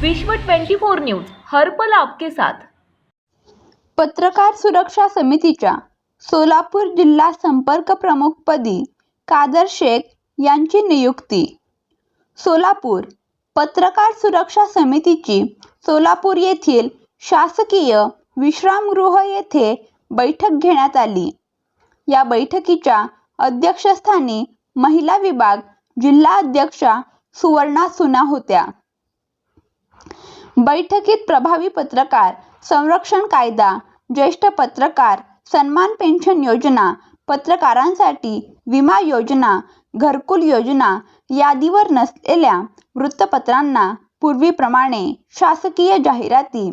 विश्व 24 न्यूज हरपल आपके साथ. पत्रकार सुरक्षा समितीच्या सोलापूर जिल्हा संपर्क प्रमुखपदी कादर शेख यांची नियुक्ती. सोलापूर पत्रकार सुरक्षा समितीची सोलापूर येथील शासकीय विश्रामगृह येथे बैठक घेण्यात आली. या बैठकीच्या अध्यक्षस्थानी महिला विभाग जिल्हा अध्यक्षा सुवर्णा सुना होत्या. बैठकीत प्रभावी पत्रकार संरक्षण कायदा ज्येष्ठ पत्रकार सन्मान पेन्शन योजना पत्रकारांसाठी विमा योजना घरकुल योजना यादीवर नसलेल्या वृत्तपत्रांना पूर्वीप्रमाणे शासकीय जाहिराती.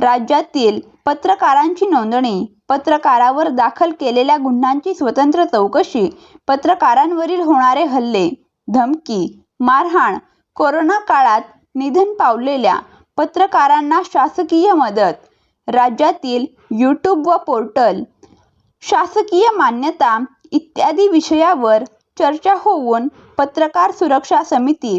राज्यातील पत्रकारांची नोंदणी पत्रकारावर दाखल केलेल्या गुन्ह्यांची स्वतंत्र चौकशी पत्रकारांवरील होणारे हल्ले धमकी मारहाण कोरोना काळात निधन पावलेल्या पत्रकारांना शासकीय मदत. राज्यातील यूट्यूब व पोर्टल शासकीय मान्यता इत्यादी विषयावर चर्चा होऊन पत्रकार सुरक्षा समिती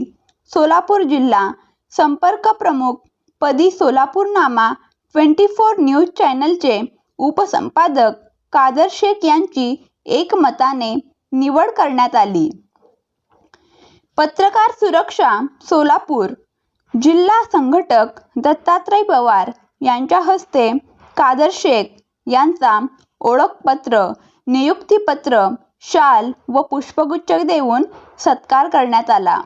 सोलापूर जिल्हा संपर्क प्रमुख पदी सोलापूर नामा ट्वेंटी फोर न्यूज चॅनलचे उपसंपादक कादर शेख यांची एकमताने निवड करण्यात आली. पत्रकार सुरक्षा सोलापूर जिल्हा संघटक दत्तात्रय पवार यांच्या हस्ते कादर शेख यांचा ओळखपत्र नियुक्तीपत्र शाल व पुष्पगुच्छ देऊन सत्कार करण्यात आला.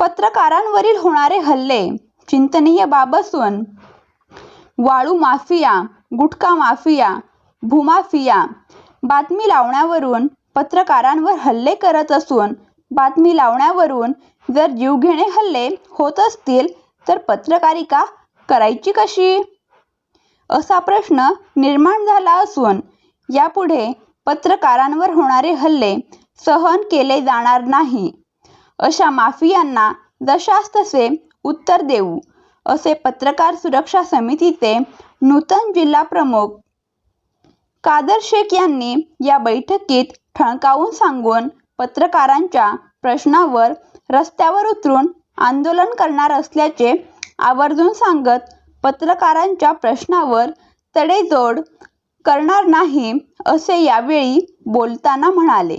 पत्रकारांवरील होणारे हल्ले चिंतनीय बाब असून वाळू माफिया गुटखा माफिया भूमाफिया बातमी लावण्यावरून पत्रकारांवर हल्ले करत असून बातमी लावण्यावरून जर जीवघेणे हल्ले होत असतील तर पत्रकारिका करायची कशी? असा प्रश्न निर्माण झाला असून यापुढे पत्रकारांवर होणारे हल्ले सहन केले जाणार नाही. अशा माफियांना जशास तसे उत्तर देऊ असे पत्रकार सुरक्षा समितीचे नूतन जिल्हा प्रमुख कादर शेख यांनी या बैठकीत ठणकावून सांगून पत्रकारांच्या प्रश्नावर रस्त्यावर उतरून आंदोलन करणार असल्याचे आवर्जून सांगत पत्रकारांच्या प्रश्नावर तडेजोड करणार नाही असे यावेळी बोलताना म्हणाले.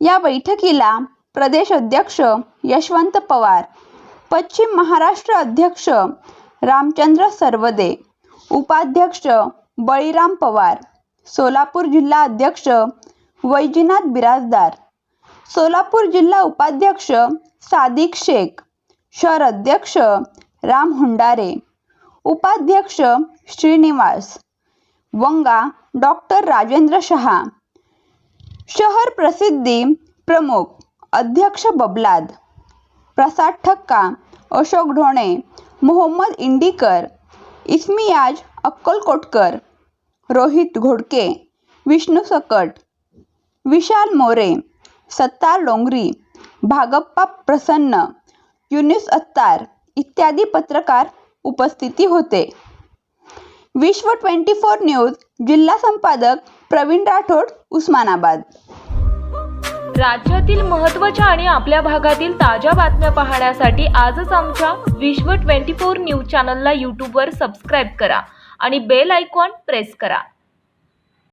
या बैठकीला प्रदेश अध्यक्ष यशवंत पवार पश्चिम महाराष्ट्र अध्यक्ष रामचंद्र सरवदे उपाध्यक्ष बळीराम पवार सोलापूर जिल्हा अध्यक्ष वैजनाथ बिराजदार. सोलापूर जिल्हा उपाध्यक्ष सादिक शेख शहर अध्यक्ष राम हुंडारे उपाध्यक्ष श्रीनिवास वंगा डॉक्टर राजेंद्र शहा शहर प्रसिद्धी प्रमुख अध्यक्ष बबलाद प्रसाद ठक्का अशोक ढोणे मोहम्मद इंडीकर इस्मियाज अक्कलकोटकर रोहित घोडके विष्णू सकट विशाल मोरे सत्तार डोंगरी भागप्पा प्रसन्न युनिस अत्तार इत्यादी पत्रकार उपस्थिती होते. विश्व ट्वेंटी फोर न्यूज जिल्हा संपादक प्रवीण राठोड उस्मानाबाद. राज्यातील महत्त्वाच्या आणि आपल्या भागातील ताज्या बातम्या पाहण्यासाठी आजच आमच्या विश्व 24 न्यूज चॅनलला यूट्यूबवर सबस्क्राईब करा आणि बेल आयकॉन प्रेस करा.